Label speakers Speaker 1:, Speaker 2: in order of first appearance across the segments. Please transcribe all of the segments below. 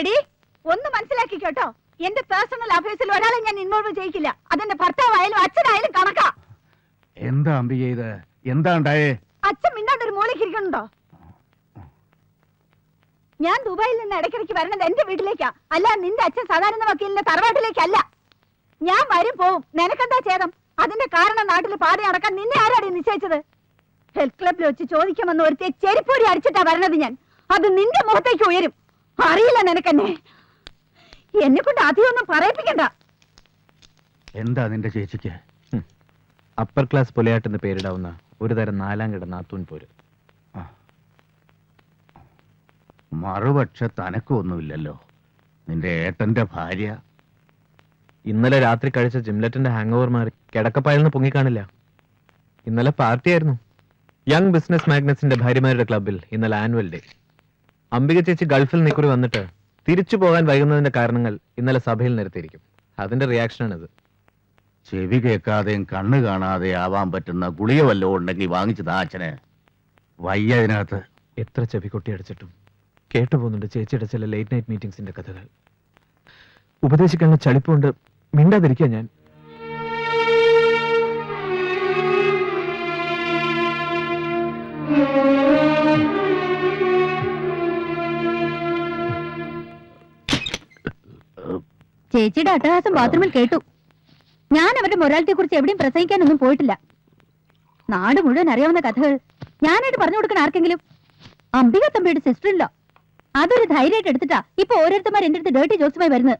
Speaker 1: എടി ഒന്ന് മനസ്സിലാക്കി കേട്ടോ. എന്റെ പേഴ്സണൽ അഫയേഴ്സിൽ ഒരാളെ ഞാൻ ഇൻവോൾവ് ചെയ്യിക്കില്ല. അതെന്റെ ഭർത്താവായാലും അച്ഛനായാലും കണക്കാ.
Speaker 2: എന്താ അമ്പിക ഇത് എന്താ ഉണ്ടായേ?
Speaker 1: അച്ഛൻ മിണ്ടാണ്ട് ഒരു മൂലയ്ക്ക് ഇരിക്കണുണ്ടോ ഞാൻ ദുബായിൽ നിന്ന് ഇടയ്ക്കിടയ്ക്ക് വരണത് എന്റെ വീട്ടിലേക്കാ. അല്ല നിന്റെ അച്ഛൻ സാധാരണ വക്കീലിന്റെ തറവാട്ടിലേക്കല്ല. ഞാൻ വരും പോവും. നിനക്കെന്താ ഛേദം? അതിന്റെ കാരണം നാട്ടിൽ പാതി നടക്കാൻ നിന്നെ ആരാടി നിശ്ചയിച്ചത്? ഹെൽത്ത് ക്ലബിൽ വെച്ച് ചോദിക്കുമെന്ന് ഒരുത്തിയെ ചെരിപ്പൊടി അടിച്ചിട്ടാ വരണത് ഞാൻ. അത് നിന്റെ മുഖത്തേക്ക് ഉയരും. അറിയില്ല നിനക്കെന്നെ. എന്നെ കൊണ്ട് അധികം ഒന്നും പറയിപ്പിക്കണ്ട.
Speaker 2: എന്താ നിന്റെ ചേച്ചിക്ക്?
Speaker 3: അപ്പർ ക്ലാസ് പുലയാട്ടെന്ന് പേരിടാവുന്ന ഒരു തരം നാലാം കിട നാത്തൂൻ പോര്.
Speaker 2: മറുപക്ഷ തനക്കൊന്നുമില്ലല്ലോ. നിന്റെ ഏട്ടന്റെ ഭാര്യ.
Speaker 3: ഇന്നലെ രാത്രി കഴിച്ച ജിംലറ്റിന്റെ ഹാങ് ഓവർ മാറി കിടക്കപ്പായെന്ന് പൊങ്ങിക്കാണില്ല. ഇന്നലെ പാർട്ടിയായിരുന്നു. യങ് ബിസിനസ് മാഗ്നസിന്റെ ഭാര്യമാരുടെ ക്ലബിൽ ഇന്നലെ ആനുവൽ ഡേ അംബിക ചേച്ചി ഗൾഫിൽ നിക്കുറി വന്നിട്ട് തിരിച്ചു പോകാൻ വൈകുന്നതിന്റെ കാരണങ്ങൾ ഇന്നലെ സഭയിൽ നിരത്തിയിരിക്കും. അതിന്റെ റിയാക്ഷനാണിത്.
Speaker 2: ചെവി കേൾക്കാതെയും കണ്ണ് കാണാതെ ആവാൻ പറ്റുന്ന ഗുളിക വല്ലതും ഉണ്ടെങ്കിൽ വാങ്ങിച്ചതാ അച്ഛനെ. വയ്യ അതിനകത്ത്.
Speaker 3: എത്ര ചെവി കൊട്ടി അടിച്ചിട്ടും കേട്ടു പോകുന്നുണ്ട് ചേച്ചിയുടെ ചില ലേറ്റ് നൈറ്റ് മീറ്റിംഗ്സിന്റെ കഥകൾ. ഉപദേശിക്കാനുള്ള ചളിപ്പുണ്ട് മിണ്ടാതിരിക്കുക ഞാൻ.
Speaker 1: ചേച്ചിയുടെ അട്ടഹാസം ബാത്റൂമിൽ കേട്ടു. ഞാൻ അവരുടെ മൊറാലിറ്റിയെ കുറിച്ച് എവിടെയും പ്രസംഗിക്കാനൊന്നും പോയിട്ടില്ല. നാട് മുഴുവൻ അറിയാവുന്ന കഥകൾ ഞാനായിട്ട് പറഞ്ഞു കൊടുക്കണ ആർക്കെങ്കിലും? അംബിക തമ്പിയുടെ സിസ്റ്റർ ഇല്ല അതൊരു ധൈര്യമായിട്ട് എടുത്തിട്ടാ ഇപ്പൊ ഓരോരുത്തമാർ എന്റെ അടുത്ത് ഡേർട്ടി ജോസുമായി വരുന്നത്.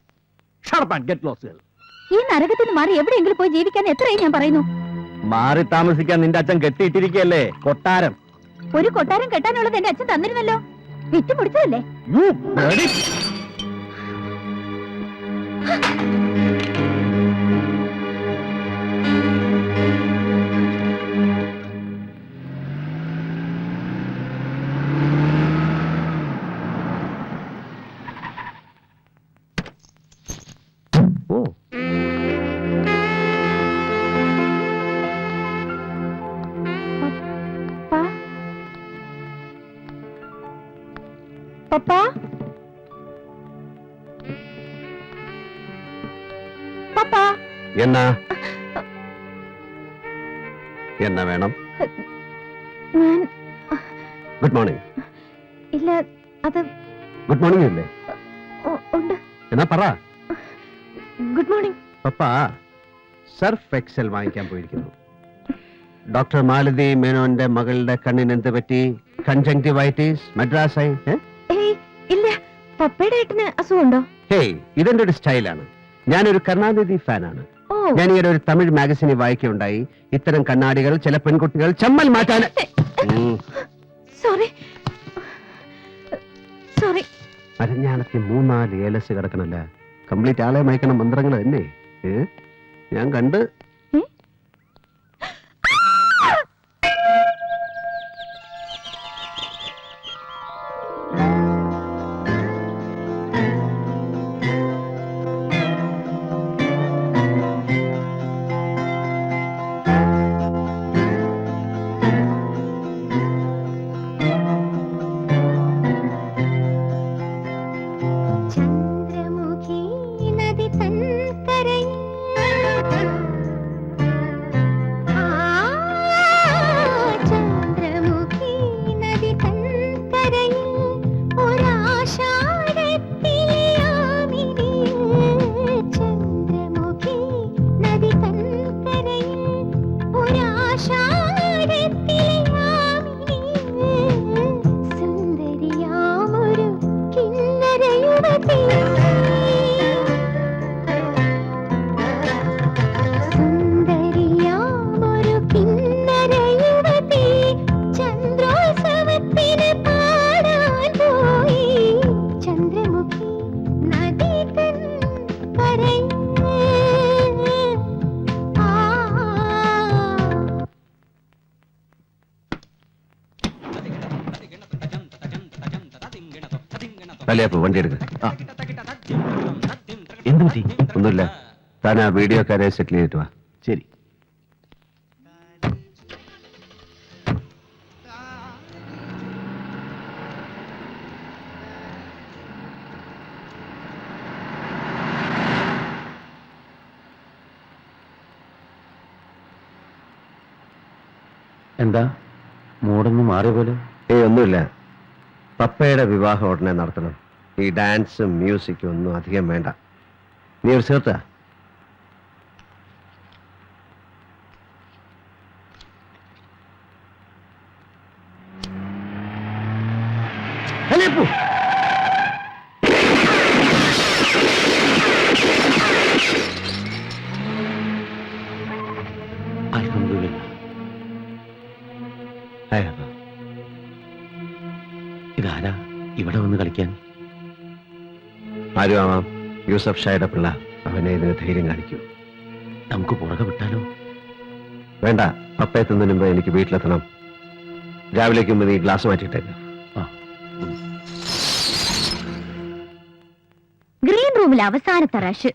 Speaker 1: ഈ നരകത്തിൽ നിന്ന് മാറി എവിടെയെങ്കിലും പോയി ജീവിക്കാൻ എത്രയും ഞാൻ പറയുന്നു?
Speaker 4: മാറി താമസിക്കാൻ നിന്റെ അച്ഛൻ കെട്ടിയിട്ടിരിക്കല്ലേ കൊട്ടാരം.
Speaker 1: ഒരു കൊട്ടാരം കെട്ടാനുള്ളത് എന്റെ അച്ഛൻ തന്നിരുന്നല്ലോ. വിറ്റ് പിടിച്ചതല്ലേ പപ്പാ. പപ്പാ.
Speaker 4: എന്നാ? എന്നാ വേണം?
Speaker 1: ഞാൻ
Speaker 4: ഗുഡ് മോർണിംഗ്
Speaker 1: ഇല്ല അത്
Speaker 4: ഗുഡ് മോർണിംഗ് അല്ലേ?
Speaker 1: ഉണ്ട്.
Speaker 4: എന്നാ പറ.
Speaker 1: ഗുഡ് മോർണിംഗ്
Speaker 4: പപ്പ സർഫ് എക്സൽ വാങ്ങിക്കാൻ പോയിരിക്കുന്നു. ഡോക്ടർ മാലതി മേനോന്റെ മകളുടെ കണ്ണിന് എന്ത് പറ്റി? കൺജങ്ക്ടിവൈറ്റിസ് മദ്രാസായി?
Speaker 1: ഇല്ല പപ്പയുടെ ഏട്ടന് അസുഖമുണ്ടോ?
Speaker 4: ഹേയ് ഇതെന്റെ ഒരു സ്റ്റൈലാണ്. ഞാനൊരു കരുണാനിധി ഫാനാണ്.
Speaker 1: ഓ.
Speaker 4: ഞാൻ ഈയിടെ ഒരു തമിഴ് മാഗസിനിൽ വായിക്കുകയുണ്ടായി. ഇത്തരം കണ്ണാടികൾ ചില പെൺകുട്ടികൾ ചമ്മൽ മാറ്റാൻ ഉം.
Speaker 1: സോറി. സോറി.
Speaker 4: അരഞ്ഞാണത്തി മൂന്നാൽ ഏലസ് കിടക്കണല്ല. കംപ്ലീറ്റ് ആളെ മയക്കണ മന്ത്രങ്ങൾ തന്നെ. ഏ? ഞാൻ കണ്ട് അല്ലേ വണ്ടി എടുക്ക.
Speaker 3: എന്ത് പറ്റി?
Speaker 4: ഒന്നുമില്ല. താൻ വീഡിയോ വീഡിയോക്കാരെ സെറ്റിൽ ചെയ്തിട്ട് വാ.
Speaker 3: ശരി.
Speaker 2: എന്താ? മൂടൊന്നും മാറിയ പോലെ.
Speaker 5: ഏയ് ഒന്നുമില്ല. പപ്പയുടെ വിവാഹം ഉടനെ നടത്തണം. ഈ ഡാൻസും മ്യൂസിക്കും ഒന്നും അധികം വേണ്ട. നീ ഒരു ചേർത്താ
Speaker 2: അൽഹംദുലില്ലാ. ഇതാരാ ഇവിടെ വന്ന് കളിക്കാൻ?
Speaker 5: ആരും ആവാം. യൂസഫ് ഷായുടെ പിള്ള അവനെ ഇതിന് ധൈര്യം കാണിക്കൂ.
Speaker 2: നമുക്ക് പുറകെ വിട്ടാലോ?
Speaker 5: വേണ്ട. പപ്പ എത്തുന്നതിന് മുമ്പ് എനിക്ക് വീട്ടിലെത്തണം. രാവിലേക്ക് മുമ്പ് നീ ഗ്ലാസ് മാറ്റിയിട്ടേക്ക്
Speaker 6: ഗ്രീൻ റൂമിൽ അവസാനത്തെ റഷ്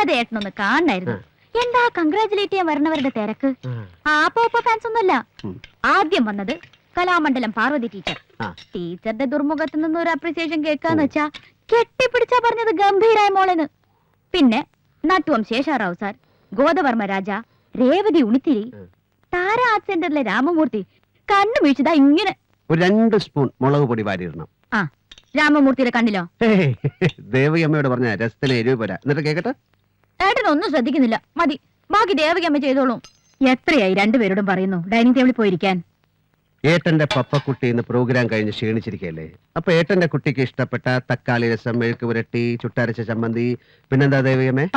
Speaker 6: അത് ഏട്ടനൊന്ന് കാണണായിരുന്നു. എന്താ കൺഗ്രാചുലേറ്റ് ചെയ്യാൻ വരണവരുടെ തിരക്ക്? ആ. പോപ്പ ഫാൻസ് ഒന്നുമല്ല. ആദ്യം വന്നത് കലാമണ്ഡലം പാർവതി ടീച്ചർ.
Speaker 5: ആ.
Speaker 6: ടീച്ചറുടെ ദുർമുഖത്ത് നിന്ന് ഒരു അപ്രിസിയേഷൻ കേൾക്കാന്ന് വെച്ചാ കെട്ടിപ്പിടിച്ചാ പറഞ്ഞത് ഗംഭീരായ മോളെന്ന്. പിന്നെ നട്ടുവം ശേഷാറാവ് സാർ ഗോദവർമ്മ രാജ രേവതി ഉണിത്തിരി
Speaker 5: ഉം.
Speaker 6: താര ആർട്ട് സെന്ററിലെ രാമമൂർത്തി കണ്ണു വീഴ്ചതാ ഇങ്ങനെ.
Speaker 5: ഒരു രണ്ട് സ്പൂൺ മുളക് പൊടി വാരിയിടണം.
Speaker 6: ആ രാമമൂർത്തിയുടെ കണ്ണിലോ?
Speaker 5: ഹേയ്, ദേവകി അമ്മയോട് പറഞ്ഞ രസത്തിന് എരിവ് പോരാ. എന്നിട്ട് കേക്കട്ടെ?
Speaker 6: ഏട്ടനൊന്നും ശ്രദ്ധിക്കുന്നില്ല. മതി ബാക്കി ദേവകിയമ്മ ചെയ്തോളും. എത്രയായി രണ്ടുപേരോടും പറയുന്നു? ഡൈനിങ് ടേബിളിൽ പോയിരിക്കാൻ.
Speaker 5: ഏട്ടന്റെ പപ്പക്കുട്ടി ഇന്ന് പ്രോഗ്രാം കഴിഞ്ഞ് ക്ഷീണിച്ചിരിക്കല്ലേ അപ്പൊ ഏട്ടന്റെ കുട്ടിക്ക് ഇഷ്ടപ്പെട്ട തക്കാളി രസം മെഴുക്ക് പുരട്ടി ചുട്ടരച്ച ചമ്മന്തി പിന്നെന്താ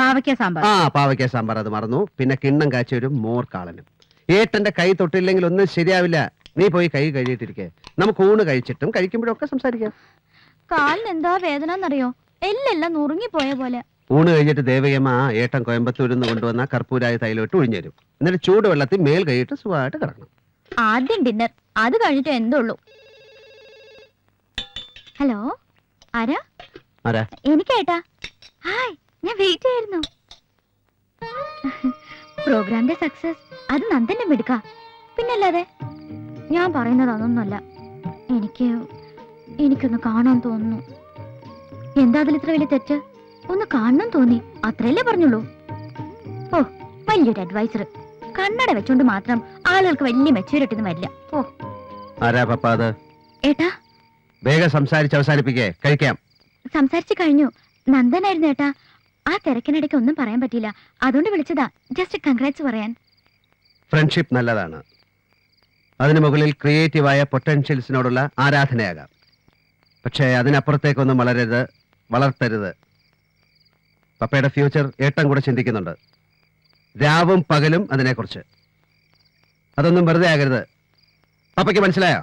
Speaker 6: പാവയ്ക്ക സാമ്പാർ.
Speaker 5: ആ പാവയ്ക്ക സാമ്പാർ അത് മറന്നു. പിന്നെ കിണ്ണം കാച്ചി ഒരു മോർ കാളനും ഏട്ടന്റെ കൈ തൊട്ടില്ലെങ്കിൽ ഒന്നും ശരിയാവില്ല. നീ പോയി കൈ കഴുകിയിട്ടിരിക്കെ. നമുക്ക് ഊണ് കഴിച്ചിട്ടും കഴിക്കുമ്പോഴൊക്കെ സംസാരിക്കാം.
Speaker 6: കാലിന് എന്താ വേദന എന്നറിയോ എല്ലെല്ലാം നുറുങ്ങിപ്പോയ പോലെ.
Speaker 5: ഊണ് കഴിഞ്ഞിട്ട് ദേവയമ്മ ഏട്ടൻ കോയമ്പത്തൂരിൽ നിന്ന് കൊണ്ടുവന്ന കർപ്പൂരായ തൈലോട്ട് ഒഴിഞ്ഞു തരും. എന്നിട്ട് ചൂടുവെള്ളത്തിൽ മേൽ കൈയിട്ട് സുഖമായിട്ട് കിടക്കണം.
Speaker 6: ആദ്യം ഡിന്നർ അത് കഴിഞ്ഞിട്ട് എന്തുള്ളൂ ഹലോ ആരാ?
Speaker 5: ആരാ?
Speaker 6: എനിക്കേട്ടാ ഹായ് ഞാൻ വെയിറ്റ് ചെയ്യായിരുന്നു പ്രോഗ്രാമിന്റെ സക്സസ് അത് നന്ദന്റെ മിടുക്ക. പിന്നല്ലാതെ ഞാൻ പറയുന്നത് അതൊന്നുമല്ല. എനിക്ക് എനിക്കൊന്ന് കാണാൻ തോന്നുന്നു. എന്താ അതിൽ ഇത്ര വലിയ തെറ്റ്? ഒന്ന് കാണണം തോന്നി. അത്രയല്ലേ പറഞ്ഞുള്ളൂ. ഓ വലിയൊരു അഡ്വൈസർ കണ്ണട വെച്ചോണ്ട് മാത്രം ആളുകൾക്ക് വലിയ മെച്ചൂരിറ്റി ഒന്നും വരില്ല. ഓ.
Speaker 5: ആരാ പപ്പ അത്?
Speaker 6: ഏട്ടാ?
Speaker 5: വേഗം സംസാരിച്ച് അവസാനിപ്പിക്കേ. കഴിക്കാം.
Speaker 6: സംസാരിച്ചു കഴിഞ്ഞു. നന്ദനായിരുന്നു ഏട്ടാ. ആ തിരക്കിനിടയ്ക്ക് ഒന്നും പറയാൻ പറ്റിയില്ല. അതുകൊണ്ട് വിളിച്ചതാ. ജസ്റ്റ് കൺഗ്രാറ്റ്സ് പറയാൻ.
Speaker 5: ഫ്രണ്ട്ഷിപ്പ് നല്ലതാണ്. അതിനു മുകളിൽ ക്രിയേറ്റീവായ പൊട്ടൻഷ്യൽസിനോടുള്ള ആരാധനയാകാം. പക്ഷേ അതിനപ്പുറത്തേക്കൊന്നും വളരരുത് വളർത്തരുത്. പപ്പയുടെ ഫ്യൂച്ചർ ഏട്ടം കൂടെ ചിന്തിക്കുന്നുണ്ട്. രാവും പകലും അതിനെക്കുറിച്ച്. അതൊന്നും വെറുതെ ആകരുത്. പപ്പയ്ക്ക് മനസ്സിലായോ?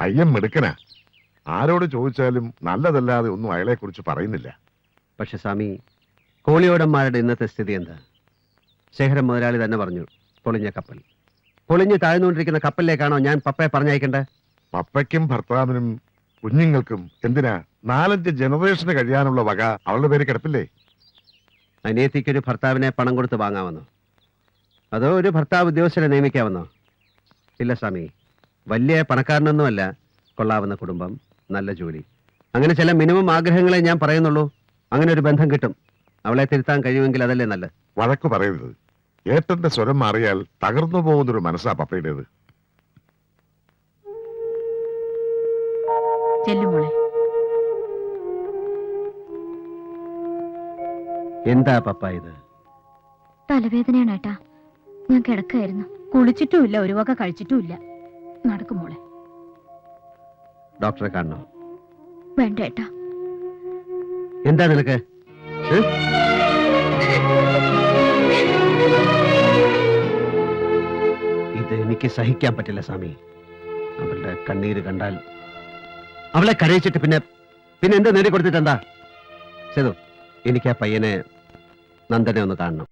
Speaker 7: പയ്യൻ മിടുക്കനാ. ആരോട് ചോദിച്ചാലും നല്ലതല്ലാതെ ഒന്നും അയാളെ കുറിച്ച് പറയുന്നില്ല.
Speaker 5: പക്ഷെ സ്വാമി കോളിയോടന്മാരുടെ ഇന്നത്തെ സ്ഥിതി എന്താ? ശേഖരം മുതലാളി തന്നെ പറഞ്ഞു പൊളിഞ്ഞ കപ്പൽ. പൊളിഞ്ഞ് താഴ്ന്നുകൊണ്ടിരിക്കുന്ന കപ്പലിലേക്കാണോ ഞാൻ പപ്പയെ പറഞ്ഞയക്കേണ്ടത്
Speaker 7: പപ്പയ്ക്കും ഭർത്താവിനും കുഞ്ഞുങ്ങൾക്കും എന്തിനാ നാലഞ്ച് ജനറേഷന് കഴിയാനുള്ള വക അവളുടെ പേര് കിടപ്പില്ലേ?
Speaker 5: അനിയത്തിക്കൊരു ഭർത്താവിനെ പണം കൊടുത്ത് വാങ്ങാമെന്നോ? അതോ ഒരു ഭർത്താവ് ഉദ്യോഗസ്ഥരെ നിയമിക്കാമെന്നോ? ഇല്ല സ്വാമി. വലിയ പണക്കാരനൊന്നുമല്ല. കൊള്ളാവുന്ന കുടുംബം നല്ല ജോലി. അങ്ങനെ ചില മിനിമം ആഗ്രഹങ്ങളെ ഞാൻ പറയുന്നുള്ളൂ. അങ്ങനെ ഒരു ബന്ധം കിട്ടും. അവളെ തിരുത്താൻ കഴിയുമെങ്കിൽ അതല്ലേ നല്ലത്.
Speaker 7: വഴക്ക് പറയരുത്. ഏട്ടന്റെ സ്വരം മാറിയാൽ തകർന്നു പോകുന്നൊരു മനസ്സാ പപ്പയുടേത്.
Speaker 6: ചെല്ലുമോളെ
Speaker 5: എന്താ പപ്പ ഇത്?
Speaker 6: തലവേദനയാണ് ഏട്ടാ. ഞാൻ കിടക്കായിരുന്നു. കുളിച്ചിട്ടുമില്ല ഒരു വക കഴിച്ചിട്ടുമില്ല. നടക്കുമോളെ
Speaker 5: ഡോക്ടറെ കാണണോ?
Speaker 6: വേണ്ട ഏട്ടാ.
Speaker 5: എന്താ നിനക്ക്? ഏ? എനിക്ക് സഹിക്കാൻ പറ്റില്ല സ്വാമി. അവളുടെ കണ്ണീര് കണ്ടാൽ അവളെ കരയിച്ചിട്ട് പിന്നെ പിന്നെ എന്താ നേടിക്കൊടുത്തിട്ട് എന്താ സേതു എനിക്ക് ആ പയ്യനെ നന്ദനെ ഒന്ന് കാണണം.